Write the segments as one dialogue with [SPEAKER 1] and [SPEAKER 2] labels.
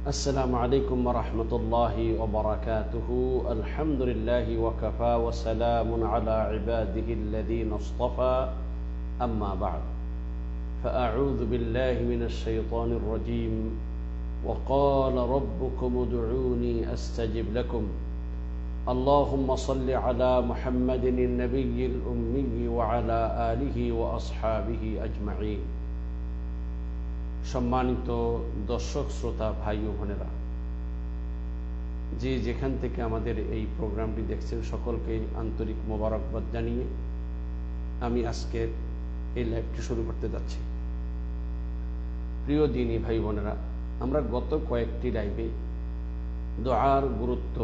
[SPEAKER 1] السلام عليكم ورحمة الله وبركاته. الحمد لله وكفى وسلام على عباده الذين اصطفى. أما بعد فأعوذ بالله من الشيطان الرجيم. وقال ربكم ادعوني أستجب لكم. اللهم صل على محمد النبي الأمي وعلى آله وأصحابه أجمعين. সম্মানিত দর্শক, শ্রোতা, ভাই ও বোনেরা, যে যেখান থেকে আমাদের এই প্রোগ্রামটি দেখছেন, সকলকে আন্তরিক মোবারকবাদ জানিয়ে আমি আজকে এই লাইভটি শুরু করতে যাচ্ছি। প্রিয় দিনী ভাই বোনেরা, আমরা গত কয়েকটি লাইভে দোয়ার গুরুত্ব,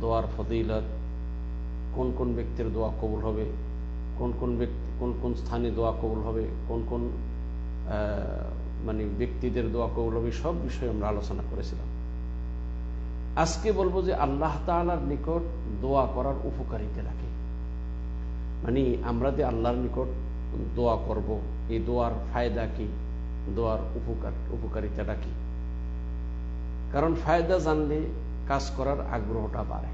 [SPEAKER 1] দোয়ার ফদিলত কোন কোন ব্যক্তির দোয়া কবুল হবে, কোন কোন ব্যক্তি, কোন কোন স্থানে দোয়া কবুল হবে, কোন কোন মানে ব্যক্তিদের দোয়া কবুল সব বিষয়ে আমরা আলোচনা করেছিলাম। আজকে বলব যে আল্লাহ তালার নিকট দোয়া করার উপকারিতা রাখে। মানে আমরা যে আল্লাহর নিকট দোয়া করব, এই দোয়ার ফায়দা কি? দোয়ার উপকার, উপকারিতাটা কি? কারণ ফায়দা জানলে কাজ করার আগ্রহটা বাড়ে।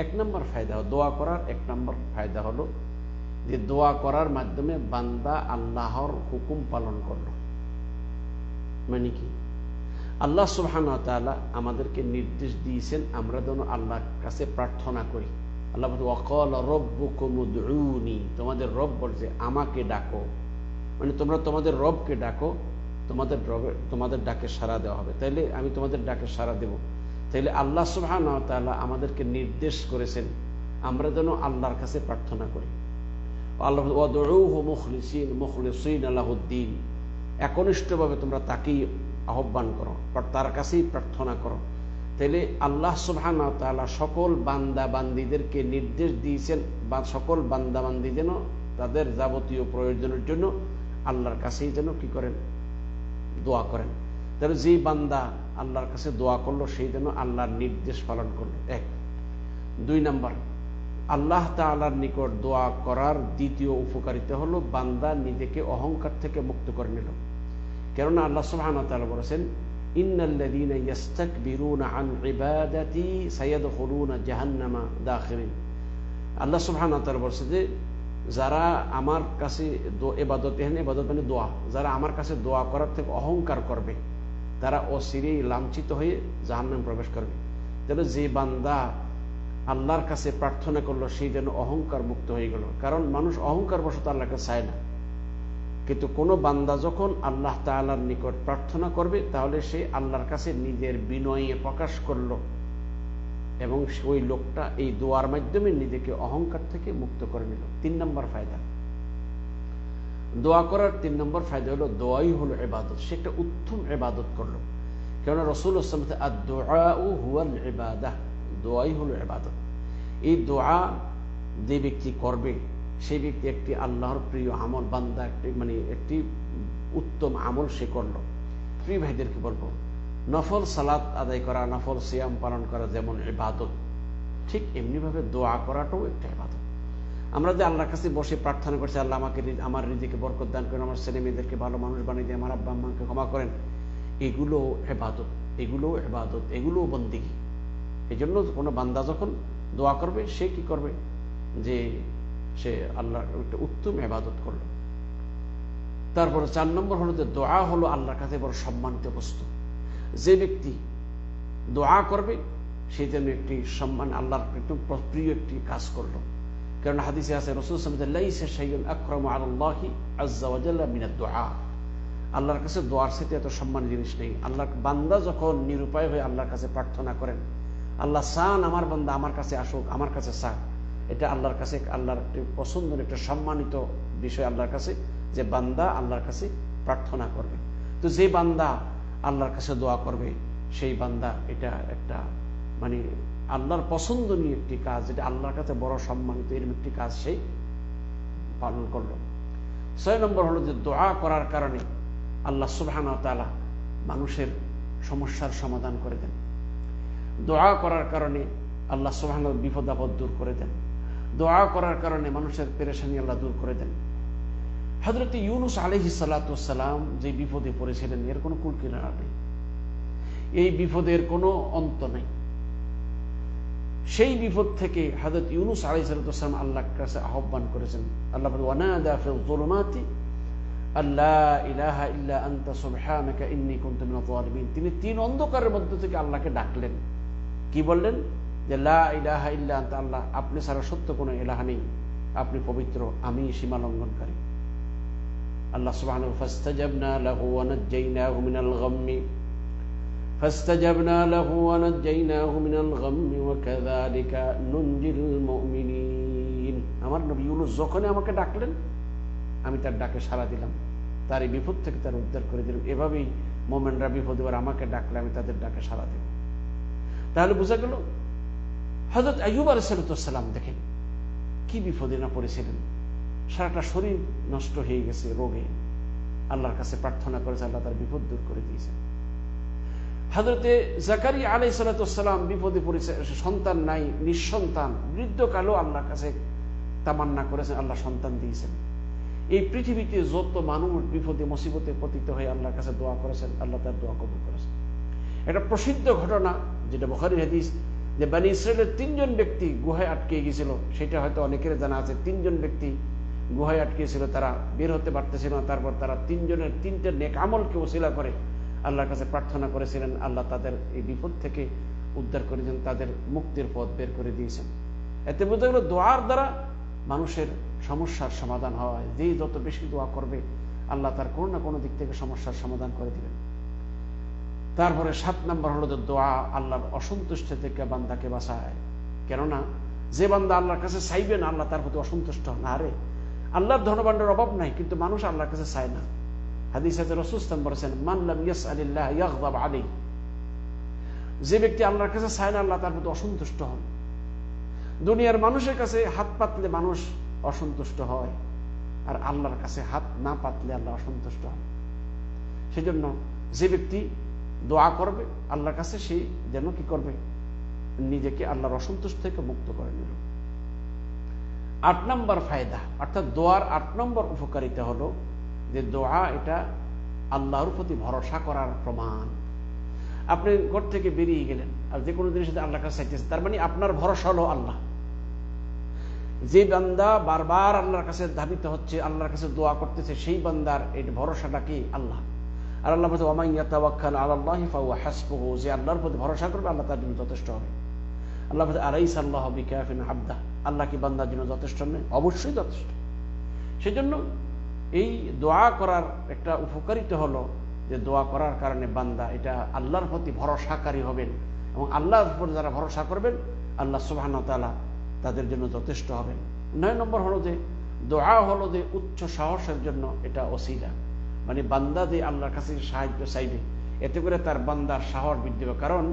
[SPEAKER 1] এক নম্বর ফায়দা, দোয়া করার এক নম্বর ফায়দা হলো যে দোয়া করার মাধ্যমে বান্দা আল্লাহর হুকুম পালন করল। মানে কি? আল্লাহ সুবহান আমাদেরকে নির্দেশ দিয়েছেন, আমরা যেন আল্লাহর কাছে প্রার্থনা করি। আল্লাহ অকল রব্বুকুমুদউনি তোমাদের রব বলছে, আমাকে ডাকো। মানে তোমরা তোমাদের রবকে ডাকো, তোমাদের রবে, তোমাদের ডাকে সাড়া দেওয়া হবে। তাইলে আমি তোমাদের ডাকে সাড়া দেব। তাইলে আল্লাহ সুবহান আমাদেরকে নির্দেশ করেছেন, আমরা যেন আল্লাহর কাছে প্রার্থনা করি। আল্লাহ মুখলিসিন মুখলিসিন আল্লাহদ্দিন একনিষ্ঠভাবে তোমরা তাকেই আহ্বান করো তার কাছেই প্রার্থনা করো। তাহলে আল্লাহ সুবহান তালা সকল বান্দা বান্দিদেরকে নির্দেশ দিয়েছেন, বা সকল বান্দা বান্দি যেন তাদের যাবতীয় প্রয়োজনের জন্য আল্লাহর কাছেই যেন কি করেন? দোয়া করেন। তাহলে যেই বান্দা আল্লাহর কাছে দোয়া করল, সেই যেন আল্লাহর নির্দেশ পালন করল। এক। দুই নাম্বার আল্লাহ তালার নিকট দোয়া করার দ্বিতীয় উপকারিতা হলো বান্দা নিজেকে অহংকার থেকে মুক্ত করে নিল। কেননা আল্লাহ সুবহান তাআলা বলেছেন, ইন্নাল্লাযীনা ইস্তাকবিরুনা আন ইবাদাতি সায়াদখুলুনা জাহান্নামা দাখিরিন। আল্লাহ ওয়া তাআলা যে, যারা আমার কাছে এবাদত এখানে এবাদত মানে দোয়া। যারা আমার কাছে দোয়া করার থেকে অহংকার করবে, তারা অচিরেই লাঞ্ছিত হয়ে জাহান্নাম প্রবেশ করবে। তাহলে যে বান্দা আল্লাহর কাছে প্রার্থনা করল, সেই যেন অহংকার মুক্ত হয়ে গেল। কারণ মানুষ অহংকার বশত আল্লাহকে চায় না। কিন্তু কোনো বান্দা যখন আল্লাহ তালার নিকট প্রার্থনা করবে, তাহলে সে আল্লাহর কাছে নিজের বিনয়ে প্রকাশ করল এবং ওই লোকটা এই দোয়ার মাধ্যমে নিজেকে অহংকার থেকে মুক্ত করে নিল। তিন নম্বর ফায়দা। দোয়া করার তিন নম্বর ফায়দা হলো, দোয়াই হলো এবাদত সে একটা উত্তম এবাদত করল। কেননা রসুল হুয়াল এবাদা দোয়াই হলো এবাদত এই দোয়া যে ব্যক্তি করবে সেই ব্যক্তি একটি আল্লাহর প্রিয় আমল, বান্দা একটি মানে একটি উত্তম আমল সে করল। প্রিয় ভাইদেরকে বলব, নফল সালাত আদায় করা, নফল সিয়াম পালন করা যেমন এবাদত ঠিক এমনিভাবে দোয়া করাটাও একটা এবাদত আমরা যে আল্লাহর কাছে বসে প্রার্থনা করছি, আল্লাহ আমাকে আমার নিজেকে বরকত দান করেন, আমার ছেলে মেয়েদেরকে ভালো মানুষ বানিয়ে দিয়ে, আমার আব্বা আম্মাকে ক্ষমা করেন এগুলো এবাদত এগুলো এবাদত এগুলোও বন্দিগি। এই জন্য কোনো বান্দা যখন দোয়া করবে, সে কি করবে? যে সে আল্লাহর একটা উত্তম এবাদত করল। তারপরে চার নম্বর হলো যে দোয়া হলো আল্লাহর কাছে বড় সম্মানিত বস্তু। যে ব্যক্তি দোয়া করবে সেই জন্য একটি সম্মান আল্লাহর একটু প্রিয় একটি কাজ করল। কারণ হাদিসে আছে, রসুল আকরম আল্লাহি মিনা দোয়া আল্লাহর কাছে দোয়ার সাথে এত সম্মান জিনিস নেই। আল্লাহর বান্দা যখন নিরুপায় হয়ে আল্লাহর কাছে প্রার্থনা করেন আল্লাহ সান আমার বান্দা আমার কাছে আসুক, আমার কাছে সাক এটা আল্লাহর কাছে, আল্লাহর একটি পছন্দের একটা সম্মানিত বিষয় আল্লাহর কাছে, যে বান্দা আল্লাহর কাছে প্রার্থনা করবে। তো যে বান্দা আল্লাহর কাছে দোয়া করবে, সেই বান্দা এটা একটা মানে আল্লাহর পছন্দনীয় একটি কাজ, যেটা আল্লাহর কাছে বড় সম্মানিত এরকম একটি কাজ সেই পালন করল। ছয় নম্বর হলো যে দোয়া করার কারণে আল্লাহ সুবহান তালা মানুষের সমস্যার সমাধান করে দেন। দোয়া করার কারণে আল্লাহ সুবহান বিপদ আপদ দূর করে দেন। দোয়া করার কারণে মানুষের পেরেশানি আল্লাহ দূর করে দেন। হজরত ইউনুস আলহি সালাতাম যে বিপদে পড়েছিলেন, এর কোনো কুল কিনারা নেই। এই বিপদের কোনো অন্ত নেই। সেই বিপদ থেকে হাজরত ইউনুস আলাইসালাম আল্লাহর কাছে আহ্বান করেছেন। আল্লাহ আল্লাহ ইল্লা আনতা তিনি তিন অন্ধকারের মধ্যে থেকে আল্লাহকে ডাকলেন। কি বললেন যে লা ইলাহা ইল্লা আনতা আল্লাহ আপনি ছাড়া সত্য কোনো ইলাহা নেই আপনি পবিত্র আমি সীমা লঙ্ঘনকারী আল্লাহ সুবহানাহু ফাস্তাজাবনা লাহু ওয়া নাজ্জাইনাহু মিনাল গাম্মি فاستجبنا له ونجيناه من الغم وكذلك ننجي المؤمنين আমার নবী ইউনুস যখনই আমাকে ডাকলেন আমি তার ডাকে সাড়া দিলাম তার এই বিপদ থেকে তার উদ্ধার করে দিলাম এভাবেই মোমেনরা বিপদ এবার আমাকে ডাকলে আমি তাদের ডাকে সাড়া দেব তাহলে বোঝা গেল হজরত আইব আলাইসালাম দেখেন, কি বিপদে না পড়েছিলেন? সারাটা শরীর নষ্ট হয়ে গেছে রোগে। আল্লাহর কাছে প্রার্থনা করেছে আল্লাহ তার বিপদ দূর করে দিয়েছেন হাজরতে জাকারি আলাই সালাতাম বিপদে পড়েছে সন্তান নাই, নিঃসন্তান, বৃদ্ধকালেও আল্লাহর কাছে তামান্না করেছেন, আল্লাহ সন্তান দিয়েছেন। এই পৃথিবীতে যত মানুষ বিপদে, মুসিবতে পতিত হয়ে আল্লাহর কাছে দোয়া করেছেন, আল্লাহ তার দোয়া কবুল করেছেন। এটা প্রসিদ্ধ ঘটনা, যেটা বখারি হাদিস, যে বানি ইসরায়েলের তিনজন ব্যক্তি গুহায় আটকে গিয়েছিল। সেটা হয়তো অনেকের জানা আছে, তিনজন ব্যক্তি গুহায় আটকেছিল তারা বের হতে পারতেছিল না। তারপর তারা তিনজনের তিনটে নেক আমলকে ওসিলা করে আল্লাহর কাছে প্রার্থনা করেছিলেন, আল্লাহ তাদের এই বিপদ থেকে উদ্ধার করেছেন তাদের মুক্তির পথ বের করে দিয়েছেন। এতে বোঝা গেল দোয়ার দ্বারা মানুষের সমস্যার সমাধান হয়। যেই যত বেশি দোয়া করবে, আল্লাহ তার কোনো না কোনো দিক থেকে সমস্যার সমাধান করে দিবেন। তারপরে সাত নম্বর হলো যে দোয়া আল্লাহর অসন্তুষ্ট থেকে বান্দাকে বাঁচায়। কেননা যে বান্দা আল্লাহর কাছে চাইবে না, আল্লাহ তার প্রতি অসন্তুষ্ট হন আরে, আল্লাহর ধনবান্ডের অভাব নাই, কিন্তু মানুষ আল্লাহর কাছে চায় না। হাদিস রসুস্তান বলেছেন মানলাম ইয়াস আলিল্লাহ ইয়াকদাব আলী যে ব্যক্তি আল্লাহর কাছে চায় না, আল্লাহ তার প্রতি অসন্তুষ্ট হন। দুনিয়ার মানুষের কাছে হাত পাতলে মানুষ অসন্তুষ্ট হয়, আর আল্লাহর কাছে হাত না পাতলে আল্লাহ অসন্তুষ্ট হন। সেজন্য যে ব্যক্তি দোয়া করবে, আল্লাহর কাছে সেই যেন কি করবে? নিজেকে আল্লাহর অসন্তুষ্ট থেকে মুক্ত করে নিল। আট নম্বর ফায়দা, অর্থাৎ দোয়ার আট নম্বর উপকারিতা হলো যে দোয়া এটা আল্লাহর প্রতি ভরসা করার প্রমাণ। আপনি ঘর থেকে বেরিয়ে গেলেন আর যে কোনো জিনিস আল্লাহ কাছে চাইতেছে তার মানে আপনার ভরসা হলো আল্লাহ। যে বান্দা বারবার আল্লাহর কাছে ধাবিত হচ্ছে, আল্লাহর কাছে দোয়া করতেছে, সেই বান্দার এই ভরসাটা কি? আল্লাহ। আর আল্লাহ বলছে ওমাইয়া তাওয়াক্কাল আল্লাহ ফাওয়া হাসবহু যে আল্লাহর প্রতি ভরসা করবে, আল্লাহ তার জন্য যথেষ্ট হবে। আল্লাহ বলছে আরাইস আল্লাহ বিকাফিন আবদা আল্লাহ কি বান্দার জন্য যথেষ্ট নেই অবশ্যই যথেষ্ট। সেজন্য এই দোয়া করার একটা উপকারিতা হলো যে দোয়া করার কারণে বান্দা, এটা আল্লাহর প্রতি ভরসাকারী হবেন এবং আল্লাহর উপর যারা ভরসা করবেন, আল্লাহ সুবাহ তালা তাদের জন্য যথেষ্ট হবেন। নয় নম্বর হলো যে, দোয়া হলো যে উচ্চ সাহসের জন্য এটা অসিলা মানে বান্দা যে আল্লাহর কাছে সাহায্য চাইবে, এতে করে তার বান্দার সাহস বৃদ্ধি হবে কারণ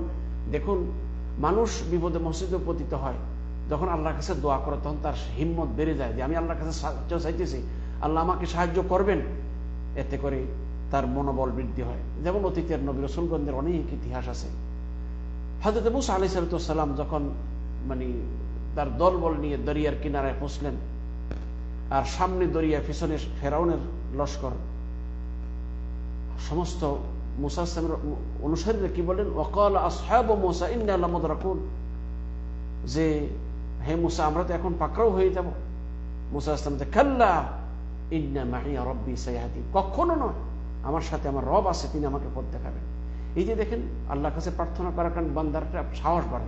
[SPEAKER 1] দেখুন, মানুষ বিপদে মসজিদে পতিত হয়, যখন আল্লাহর কাছে দোয়া করে, তখন তার হিম্মত বেড়ে যায় যে, আমি আল্লাহর কাছে সাহায্য চাইতেছি, আল্লাহ আমাকে সাহায্য করবেন। এতে করে তার মনোবল বৃদ্ধি হয়। যেমন অতীতের নবী রসুলগঞ্জের অনেক ইতিহাস আছে। হজরত মুসা আলি সালাম যখন মানে তার দলবল নিয়ে দরিয়ার কিনারায় পৌঁছলেন, আর সামনে দরিয়া পিছনে ফেরাউনের লস্কর সমস্ত মুসা ইসলামের অনুসারীরা কি বলেন? ওকাল আসহাব মোসা ইন্দাল্লামদ রাখুন যে, হে মুসা, আমরা তো এখন পাকড়াও হয়ে যাব। মুসা কাল্লা ইন্না মাহিয়া রব্বি সাইহাদি কখনো নয়, আমার সাথে আমার রব আছে, তিনি আমাকে পথ দেখাবেন। এই যে দেখেন, আল্লাহর কাছে প্রার্থনা করার কারণ বান্দারটা সাহস বাড়ে।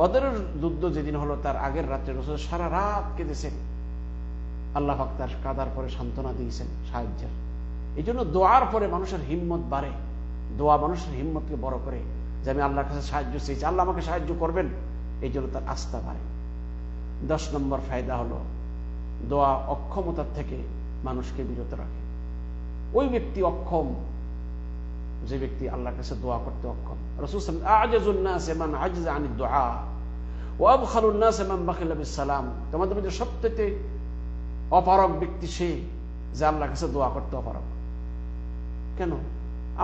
[SPEAKER 1] বদরের যুদ্ধ যেদিন হলো, তার আগের রাত্রে রসুল সারা রাত কেঁদেছেন। আল্লাহ পাক তার কাদার পরে সান্ত্বনা দিয়েছেন সাহায্যের। এই জন্য দোয়ার পরে মানুষের হিম্মত বাড়ে। দোয়া মানুষের হিম্মতকে বড় করে যে আমি আল্লাহর কাছে সাহায্য চেয়েছি, আল্লাহ আমাকে সাহায্য করবেন এই জন্য তার আস্থা বাড়ে। দশ নম্বর ফায়দা হলো, দোয়া অক্ষমতার থেকে মানুষকে বিরত রাখে। ওই ব্যক্তি অক্ষম, যে ব্যক্তি আল্লাহর কাছে দোয়া করতে অক্ষম। রসুল সালাম। তোমাদের মধ্যে সবথেকে অপারক ব্যক্তি সে, যে আল্লাহর কাছে দোয়া করতে অপারক কেন?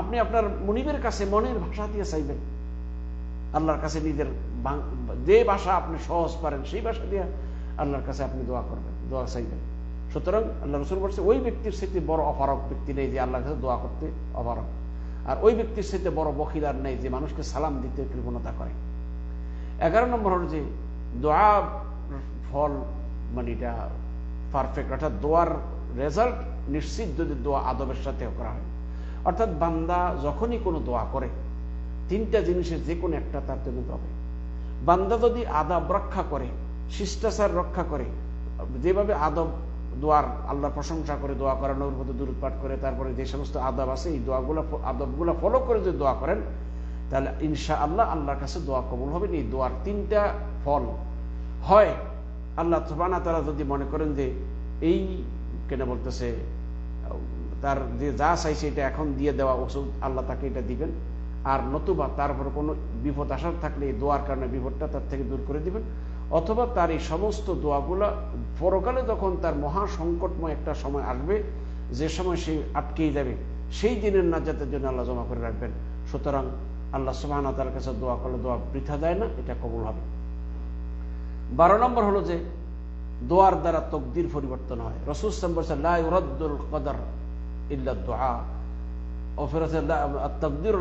[SPEAKER 1] আপনি আপনার মনিবের কাছে মনের ভাষা দিয়ে চাইবেন। আল্লাহর কাছে নিজের যে ভাষা আপনি সহজ পারেন, সেই ভাষা দিয়ে আল্লাহর কাছে আপনি দোয়া করবেন, দোয়া চাইবেন। সুতরাং আল্লাহ রসুল বলছে, ওই ব্যক্তির স্মৃতি বড় অপারক ব্যক্তি নেই যে আল্লাহর কাছে দোয়া করতে অপারক আর ওই ব্যক্তির সাথে বড় বখিদার নেই যে মানুষকে সালাম দিতে কৃপণতা করে। এগারো নম্বর হল যে দোয়া ফল মানে এটা পারফেক্ট অর্থাৎ দোয়ার রেজাল্ট নিশ্চিত যদি দোয়া আদবের সাথে করা হয়। অর্থাৎ বান্দা যখনই কোনো দোয়া করে, তিনটা জিনিসের যে কোনো একটা তার জন্য হবে বান্দা যদি আদাব রক্ষা করে, শিষ্টাচার রক্ষা করে, যেভাবে আদব দোয়ার আল্লাহ প্রশংসা করে, দোয়া করানোর মতো দূরপাঠ করে, তারপরে যে সমস্ত আদব আছে, এই দোয়াগুলো, আদবগুলো ফলো করে যদি দোয়া করেন, তাহলে ইনশা আল্লাহ আল্লাহর কাছে দোয়া কবুল হবে। এই দোয়ার তিনটা ফল হয়। আল্লাহ সুবানা তারা যদি মনে করেন যে এই কেন বলতেছে তার যে যা চাইছে এটা এখন দিয়ে দেওয়া ওষুধ, আল্লাহ তাকে এটা দিবেন। আর নতুবা তার উপরে কোনো বিপদ আসার থাকলে এই দোয়ার কারণে বিপদটা তার থেকে দূর করে দিবেন। অথবা তার এই সমস্ত দোয়াগুলা পরকালে যখন তার মহা সংকটময় একটা সময় আসবে, যে সময় সে আটকেই যাবে, সেই দিনের নাজাতের জন্য আল্লাহ জমা করে রাখবেন। সুতরাং আল্লাহ সুবাহ তার কাছে দোয়া করলে দোয়া বৃথা দেয় না, এটা কবুল হবে। বারো নম্বর হলো যে দোয়ার দ্বারা তকদির পরিবর্তন হয়। রসুল রদ্দুল কদর। ইল্লা দোয়া। তকদির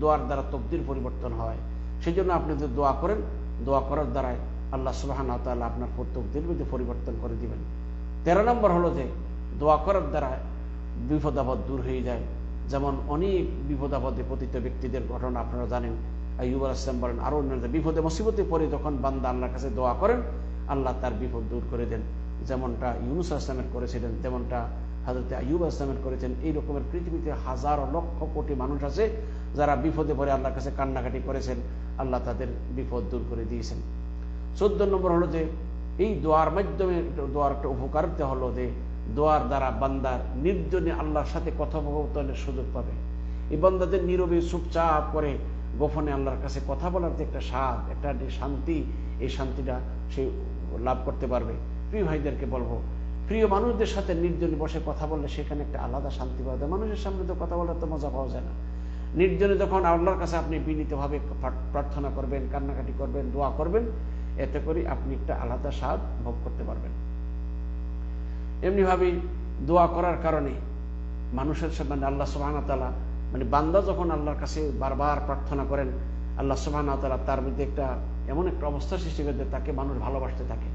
[SPEAKER 1] দোয়ার দ্বারা তকদির পরিবর্তন হয়। সেই জন্য আপনি যদি দোয়া করেন, দোয়া করার দ্বারাই আল্লাহ সুবাহান তাল্লাহ আপনার তকদির মধ্যে পরিবর্তন করে দিবেন। তেরো নম্বর হলো যে, দোয়া করার দ্বারা বিপদ আপদ দূর হয়ে যায়। যেমন অনেক বিপদ আপদে পতিত ব্যক্তিদের ঘটনা আপনারা জানেন। আইব আসলাম বলেন, আরও অন্য বিপদে, মুসিবতে পড়ে যখন বান্দা আল্লাহর কাছে দোয়া করেন, আল্লাহ তার বিপদ দূর করে দেন। যেমনটা ইউনুস আসলামের করেছিলেন, তেমনটা হাজরতে আইব আসলামের করেছেন, এই রকমের পৃথিবীতে হাজার লক্ষ কোটি মানুষ আছে যারা বিপদে পড়ে আল্লাহর কাছে কান্নাকাটি করেছেন, আল্লাহ তাদের বিপদ দূর করে দিয়েছেন। চোদ্দ নম্বর হলো যে, এই দোয়ার মাধ্যমে দোয়ার একটা উপকারিতা হলো যে, দোয়ার দ্বারা বান্দার নির্জনে আল্লাহর সাথে কথোপকথনের সুযোগ পাবে। এই বান্দাদের নীরবে চুপচাপ করে গোপনে আল্লাহর কাছে কথা বলার যে একটা স্বাদ, একটা শান্তি, এই শান্তিটা সে লাভ করতে পারবে। প্রিয় ভাইদেরকে বলব প্রিয় মানুষদের সাথে নির্জনে বসে কথা বললে সেখানে একটা আলাদা শান্তি পাওয়া যায়। মানুষের সামনে তো কথা বলার তো মজা পাওয়া যায় না। নির্জনে যখন আল্লাহর কাছে আপনি বিনীতভাবে প্রার্থনা করবেন, কান্নাকাটি করবেন, দোয়া করবেন, এতে করে আপনি একটা আলাদা স্বাদ ভোগ করতে পারবেন। এমনিভাবেই দোয়া করার কারণে মানুষের মানে আল্লাহ সুবাহতালা মানে বান্দা যখন আল্লাহর কাছে বারবার প্রার্থনা করেন, আল্লাহ সুবাহতালা তার মধ্যে একটা এমন একটা অবস্থা সৃষ্টি করে তাকে মানুষ ভালোবাসতে থাকে।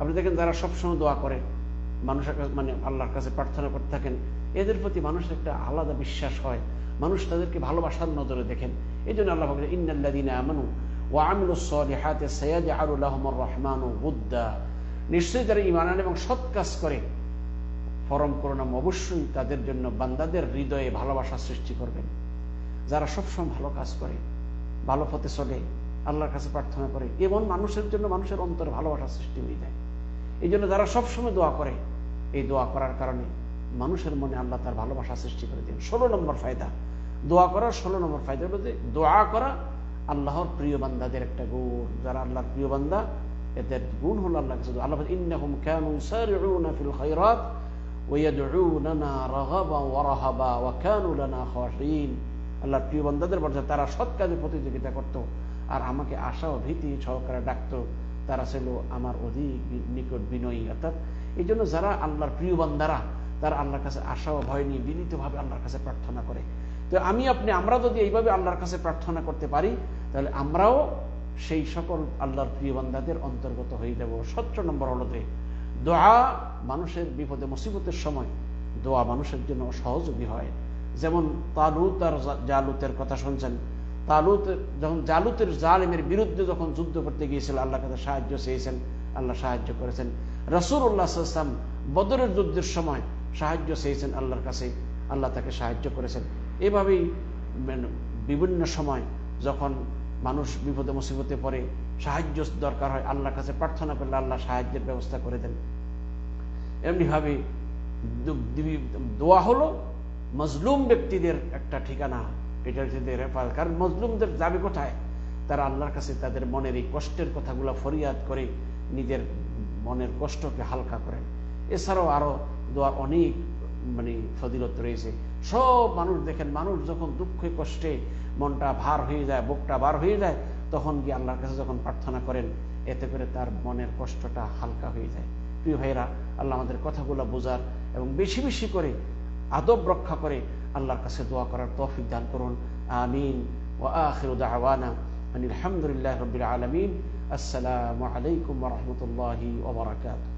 [SPEAKER 1] আপনি দেখেন যারা সবসময় দোয়া করে মানুষের কাছে মানে আল্লাহর কাছে প্রার্থনা করতে থাকেন, এদের প্রতি মানুষের একটা আলাদা বিশ্বাস হয়। মানুষ তাদেরকে ভালোবাসার নজরে দেখেন। এই জন্য আল্লাহ ইন্নাল্লাদিনা আমানু ও আমিল সলিহাতে সৈয়াদ আরুল রহমান রহমান বুদ্দা নিশ্চয়ই যারা ইমান এবং সৎ কাজ করে ফরম করোনাম অবশ্যই তাদের জন্য বান্দাদের হৃদয়ে ভালোবাসা সৃষ্টি করবেন। যারা সবসময় ভালো কাজ করে, ভালো পথে চলে, আল্লাহর কাছে প্রার্থনা করে, এমন মানুষের জন্য মানুষের অন্তরে ভালোবাসা সৃষ্টি হয়ে যায়। এই জন্য যারা সবসময় দোয়া করে, এই দোয়া করার কারণে মানুষের মনে আল্লাহ তার ভালোবাসা সৃষ্টি করে দেন ষোলো নম্বর ফায়দা। দোয়া করার ষোলো নম্বর ফায়দা হলো যে দোয়া করা আল্লাহর প্রিয় বান্দাদের একটা গুণ। যারা আল্লাহর প্রিয় বান্দা, এদের গুণ হলো আল্লাহ আল্লাহ ফিল ওয়া আল্লাহর প্রিয় বান্দাদের বলছে তারা সৎ কাজে প্রতিযোগিতা করত। আর আমাকে আশা ও ভীতি সহকারে ডাকত। তারা ছিল আমার অধিক নিকট বিনয়ী, অর্থাৎ এই জন্য যারা আল্লাহর প্রিয় বান্দারা, তারা আল্লাহর কাছে আশা ও ভয় নিয়ে বিনীতভাবে আল্লাহর কাছে প্রার্থনা করে। তো আমি আপনি, আমরা যদি এইভাবে আল্লাহর কাছে প্রার্থনা করতে পারি, তাহলে আমরাও সেই সকল আল্লাহর প্রিয় বান্দাদের অন্তর্গত হয়ে যাব। সতেরো নম্বর হলো যে দোয়া মানুষের বিপদে, মুসিবতের সময় দোয়া মানুষের জন্য সহযোগী হয়। যেমন তালুত আর জালুতের কথা শুনছেন তালুত, যখন জালুতের জালিমের বিরুদ্ধে যখন যুদ্ধ করতে গিয়েছিল আল্লাহ কাছে সাহায্য চেয়েছেন, আল্লাহ সাহায্য করেছেন। রসুল্লাহ সাল্লাম বদরের যুদ্ধের সময় সাহায্য চেয়েছেন আল্লাহর কাছে, আল্লাহ তাকে সাহায্য করেছেন। এভাবেই বিভিন্ন সময় যখন মানুষ বিপদে মুসিবতে পড়ে, সাহায্য দরকার হয়, আল্লাহর কাছে প্রার্থনা করলে আল্লাহ সাহায্যের ব্যবস্থা করে দেন। এমনিভাবে দোয়া হলো মজলুম ব্যক্তিদের একটা ঠিকানা। এটা হচ্ছে রেফার কারণ মজলুমদের যাবে কোথায়? তারা আল্লাহর কাছে তাদের মনের এই কষ্টের কথাগুলো ফরিয়াদ করে নিজের মনের কষ্টকে হালকা করেন। এছাড়াও আরও দোয়ার অনেক মানে ফদিলত রয়েছে। সব মানুষ দেখেন, মানুষ যখন দুঃখে কষ্টে মনটা ভার হয়ে যায়, বুকটা বার হয়ে যায়, তখন গিয়ে আল্লাহর কাছে যখন প্রার্থনা করেন, এতে করে তার মনের কষ্টটা হালকা হয়ে যায়। প্রিয় ভাইরা আল্লাহ আমাদের কথাগুলো বোঝার এবং বেশি বেশি করে আদব রক্ষা করে আল্লাহর কাছে দোয়া করার তৌফিক দান করুন। আমিন। ওয়া আখিরু দাওয়ানা আনিল হামদুলিল্লাহ রবিল আলমিন। আসসালামু আলাইকুম রহমতুল্লাহি ওবরাকাতুহ